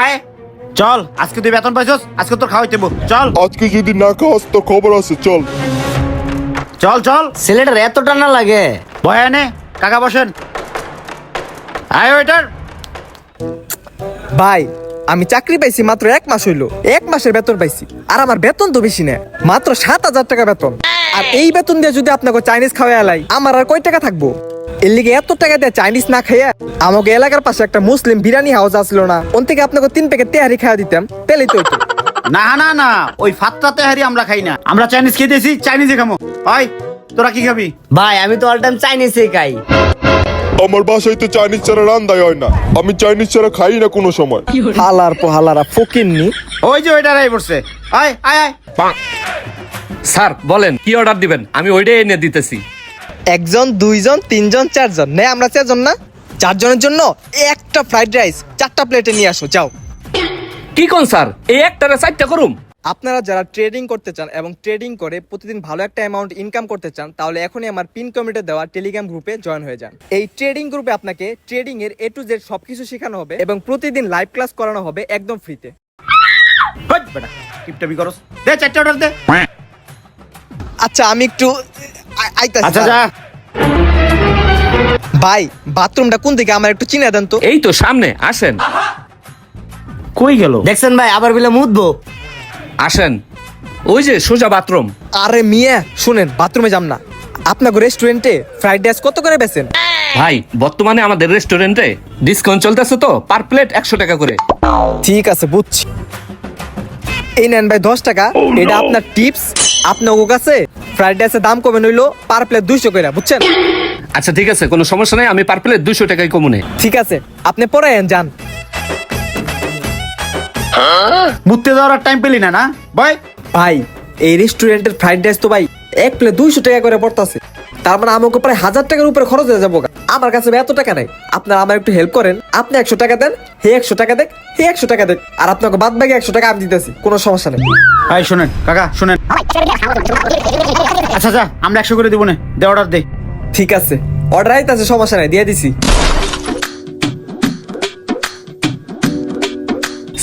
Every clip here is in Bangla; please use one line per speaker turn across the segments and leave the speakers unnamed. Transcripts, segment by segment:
আয়। চল আজকে তুই বেতন পাইছস আজকে তোর খাওয়াইতে দেবো। চল।
আজকে যদি না খাওয়াস তো খবর আছে চল।
চল চল।
ছেলেটার এত টানা লাগে।
বয়ানে কাকা বসেন। আয় ওয়েটার
ভাই আমি চাকরি পাইছি মাত্র এক মাস হইল। এক মাসের বেতন পাইছি। আর আমার বেতন তো বেশি না মাত্র সাত হাজার টাকা বেতন। আর এই বেতন দিয়ে যদি আপনাকে চাইনিজ খাওয়াই আলাই আমার আর কয় টাকা থাকব? এর লিগে এত টাকা দিয়ে চাইনিজ না খাইয়া আমাকে এলাকার পাশে একটা মুসলিম বিরিয়ানি হাউস আসলো না। ওন থেকে আপনাকে তিন প্যাকেট তেহারি খাওয়া দিতাম। তেলেই তো
না না না ওই ফাত্তাতে হারি আমরা খাই না। আমরা চাইনিজ খেতেছি চাইনিজে খামো। হয় তোরা কি খাবি?
ভাই আমি তো অল টাইম চাইনিজই খাই।
আমার বাসায় তো চাইনিজ ছাড়া রান্দাই হয় না। আমি চাইনিজ ছাড়া খাই না কোনো সময়।
হালার পোহালারা ফকিরনি
ওই যে ওইটার আই পড়ছে। আয় আয় আয়।
স্যার বলেন কি অর্ডার দিবেন? আমি ওইটাই এনে দিতেছি।
একজন দুইজন তিনজন চারজন। নে আমরা চারজন না? চারজনের জন্য একটা ফ্রাইড রাইস চারটা প্লেটে নিয়ে আসো যাও।
কি কোন স্যার? এই একটারে চারটা করুম?
আপনারা যারা ট্রেডিং করতে চান এবং ট্রেডিং করে প্রতিদিন ভালো একটা অ্যামাউন্ট ইনকাম করতে চান তাহলে এখনই আমার পিন কমিটে দেওয়া টেলিগ্রাম গ্রুপে জয়েন হয়ে যান। এই ট্রেডিং গ্রুপে আপনাকে ট্রেডিং এর এ টু জেড সবকিছু শেখানো হবে এবং প্রতিদিন লাইভ ক্লাস করানো হবে একদম ফ্রিতে
হট বেটা করস। দে চারটে অর্ডার দে।
আচ্ছা আমি একটু আইতাছি
আচ্ছা যা।
ভাই বাথরুমটা কোন দিকে? আমার একটু চিনে দেন তো।
এই তো সামনে আসেন।
কই গেল?
দেখছেন ভাই আবার বিলে মুদবো
আসেন। ওই যে সোজা বাথরুম।
আরে মিয়া শুনেন বাথরুমে যাম না। আপনাকে রেস্টুরেন্টে ফ্রাইড রাইস কত করে বেচেন?
ভাই বর্তমানে আমাদের রেস্টুরেন্টে ডিসকাউন্ট চলতেছে তো পার প্লেট একশো টাকা করে।
ঠিক আছে বুঝছি। এই নেন ভাই দশ টাকা। এটা আপনার টিপস। আপনার ও কাছে ফ্রাইড রাইসের দাম কমে নইলো পার প্লেট দুইশো করে বুঝছেন?
আচ্ছা ঠিক আছে কোনো সমস্যা নেই আমি পার প্লেট দুশো টাকায় কমুনে
ঠিক আছে আপনি পরে যান।
মুততে যাওয়ার টাইম পেলি না না? বয়
ভাই এই রেস্টুরেন্টের ফ্রাইড রাইস তো ভাই এক প্লেট দুইশো টাকা করে পড়তাছে। তার মানে আমাকে প্রায় হাজার টাকার উপরে খরচ হয়ে যাব গা। আমার কাছে এত টাকা নাই। আপনারা আমার একটু হেল্প করেন। আপনি একশো টাকা দেন হে একশো টাকা দেখ হে একশো টাকা দেখ। আর আপনাকে বাদ বাকি একশো টাকা আমি দিতেছি কোনো সমস্যা নেই।
আয় শুনেন কাকা শুনেন। আচ্ছা যা আমরা একশো করে দিব না দে অর্ডার দে।
ঠিক আছে অর্ডার আইতাছে সমস্যা নাই দিয়ে দিছি।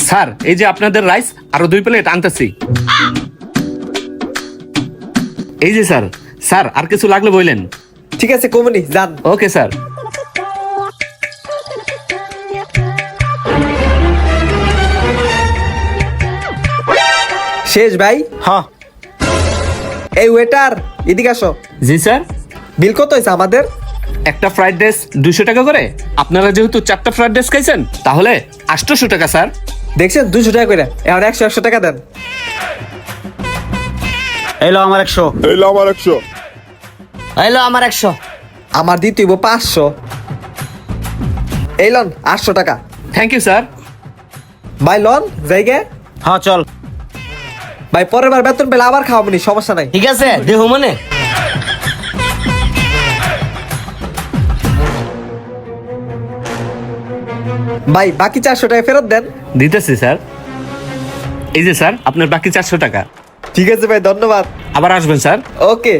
স্যার এই যে আপনাদের রাইস আরও দুই প্লেট আনতেছি। এই যে স্যার স্যার আর কিছু লাগলে বললেন।
ঠিক আছে কমনি যান।
ওকে স্যার
শেষ ভাই?
হ
এই ওয়েটার এদিকে আসো।
জি স্যার
বিল কত হয়েছে আমাদের?
একটা ফ্রাইড রাইস দুশো টাকা করে। আপনারা যেহেতু চারটা ফ্রাইড রাইস খাইছেন তাহলে আটশোশো টাকা স্যার
দেখছেন দুশো টাকা করে। এখন একশো একশো টাকা দেন।
এলো আমার একশো।
এইলো আমার একশো।
হইল আমার একশো।
আমার দিতে হইব পাঁচশো। এই লন আটশো টাকা।
থ্যাংক ইউ স্যার
ভাই লন জায়গা?
হ্যাঁ চল।
ভাই পরের বার বেতন পেলে আবার খাওয়াবনি সমস্যা নাই।
ঠিক আছে দেহ মনে?
ভাই বাকি চারশো টাকা ফেরত দেন।
দিতেছি স্যার এই যে স্যার আপনার বাকি চারশো টাকা।
ঠিক আছে ভাই ধন্যবাদ।
আবার আসবেন স্যার
ওকে।